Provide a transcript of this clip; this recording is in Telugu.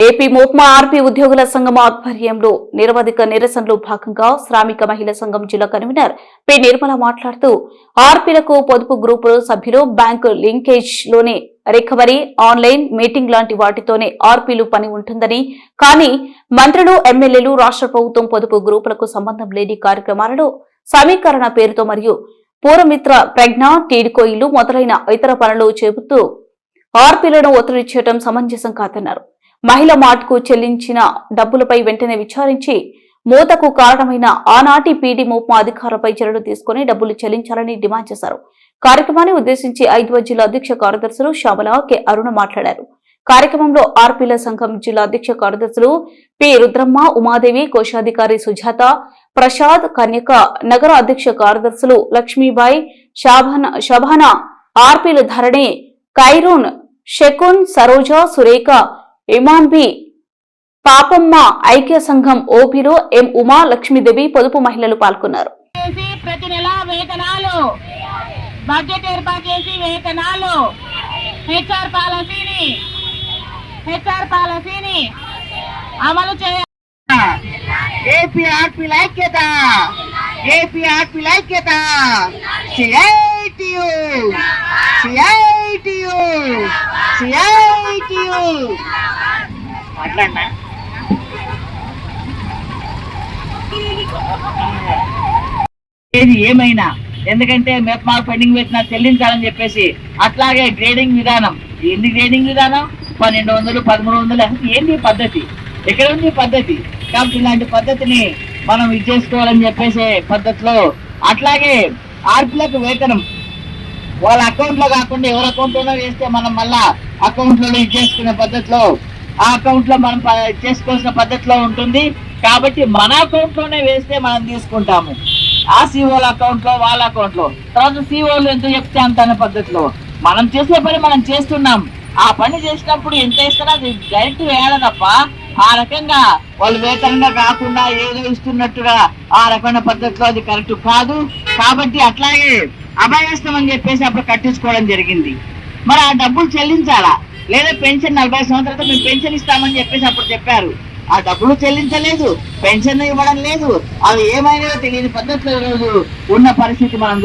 ఏపీ మోప్మా ఆర్పీ ఉద్యోగుల సంఘం ఆధ్వర్యంలో నిరవధిక నిరసనలో భాగంగా శ్రామిక మహిళా సంఘం జిల్లా కన్వీనర్ పి. నిర్మల మాట్లాడుతూ ఆర్పీలకు పొదుపు గ్రూపు సభ్యులు బ్యాంకు లింకేజ్లోనే రికవరీ ఆన్లైన్ మీటింగ్ లాంటి వాటితోనే ఆర్పీలు పని ఉంటుందని. కానీ మంత్రులు ఎమ్మెల్యేలు రాష్ట్ర ప్రభుత్వం పొదుపు గ్రూపులకు సంబంధం లేని కార్యక్రమాలలో సమీకరణ పేరుతో మరియు పూర్వమిత్ర ప్రజ్ఞ టీడ్కోయిలు మొదలైన ఇతర పనులు చెబుతూ ఆర్పీలను ఒత్తిడి చేయడం సమంజసం కాదన్నారు. మహిళ మార్ట్కు చెల్లించిన డబ్బులపై వెంటనే విచారించి మూతకు కారణమైన ఆనాటి పీడీ మోప అధికారులపై చర్యలు తీసుకుని డబ్బులు చెల్లించాలని డిమాండ్ చేశారు. కార్యక్రమాన్ని ఉద్దేశించి ఐదవ జిల్లా అధ్యక్ష కార్యదర్శులు శ్యామల కె అరుణ మాట్లాడారు. కార్యక్రమంలో ఆర్పీల సంఘం జిల్లా అధ్యక్ష కార్యదర్శులు పి రుద్రమ్మ ఉమాదేవి కోశాధికారి సుజాత ప్రసాద్ కన్యక నగర అధ్యక్ష కార్యదర్శులు లక్ష్మీబాయి శాభన శభాన ఆర్పీలు ధరణి కైరూన్ షకున్ సరోజ సురేఖ ఇమాంబి పాపమ్మ ఐక్య సంఘం ఓపీలో ఎం. ఉమా లక్ష్మీదేవి పొదుపు మహిళలు పాల్గొన్నారు. చేసి ప్రతి నెల వేతనాలు. బడ్జెట్ ఏర్పాటు చేసి వేతనాలు. హెచ్ఆర్ పాలసీని హెచ్ఆర్ పాలసీని అమలు చేయాలి. ఏపీ ఆర్పీ ఐక్యత ఏపీ ఆర్పీ ఐక్యత. CITU CITU CITU. మాట్లాడినా? ఏది ఏమైనా? ఎందుకంటే మెప్మార్క్ పెండింగ్ పెట్టినా చెల్లించాలని చెప్పేసి అట్లాగే గ్రేడింగ్ విధానం. ఏంది గ్రేడింగ్ విధానం? పన్నెండు వందలు పదమూడు వందలు అంటే ఏంది ఈ పద్ధతి? ఎక్కడ ఉంది పద్ధతి? కాబట్టి ఇలాంటి పద్ధతిని మనం ఇది చేసుకోవాలని చెప్పేసి పద్ధతిలో అట్లాగే ఆర్పులకు వేతనం. వాళ్ళ అకౌంట్లో కాకుండా ఎవరి అకౌంట్లోనో వేస్తే మనం మళ్ళా అకౌంట్లో ఇది చేసుకునే పద్ధతిలో ఆ అకౌంట్లో మనం చేసుకోవాల్సిన పద్ధతిలో ఉంటుంది. కాబట్టి మన అకౌంట్లోనే వేస్తే మనం తీసుకుంటాము. ఆ సిఓల అకౌంట్లో వాళ్ళ అకౌంట్లో. తర్వాత సిఓలు ఎంత చెప్తే అంత అనే పద్ధతిలో. మనం చేసే పని మనం చేస్తున్నాం. ఆ పని చేసినప్పుడు ఎంత ఇస్తారో అది డైరెక్ట్ వేయాలి తప్ప ఆ రకంగా వాళ్ళు వేతనంగా కాకుండా ఏదో ఇస్తున్నట్టుగా ఆ రకమైన పద్ధతిలో అది కరెక్ట్ కాదు. కాబట్టి అట్లాగే అభయస్తం అని చెప్పేసి అప్పుడు కట్టించుకోవడం జరిగింది. మరి ఆ డబ్బులు చెల్లించాలా? లేదా పెన్షన్ నలభై సంవత్సరాలతో మేము పెన్షన్ ఇస్తామని చెప్పేసి అప్పుడు చెప్పారు. ఆ డబ్బులు చెల్లించలేదు పెన్షన్ ఇవ్వడం లేదు. అవి ఏమైనా తెలియని పద్ధతిలో ఉన్న పరిస్థితి మనం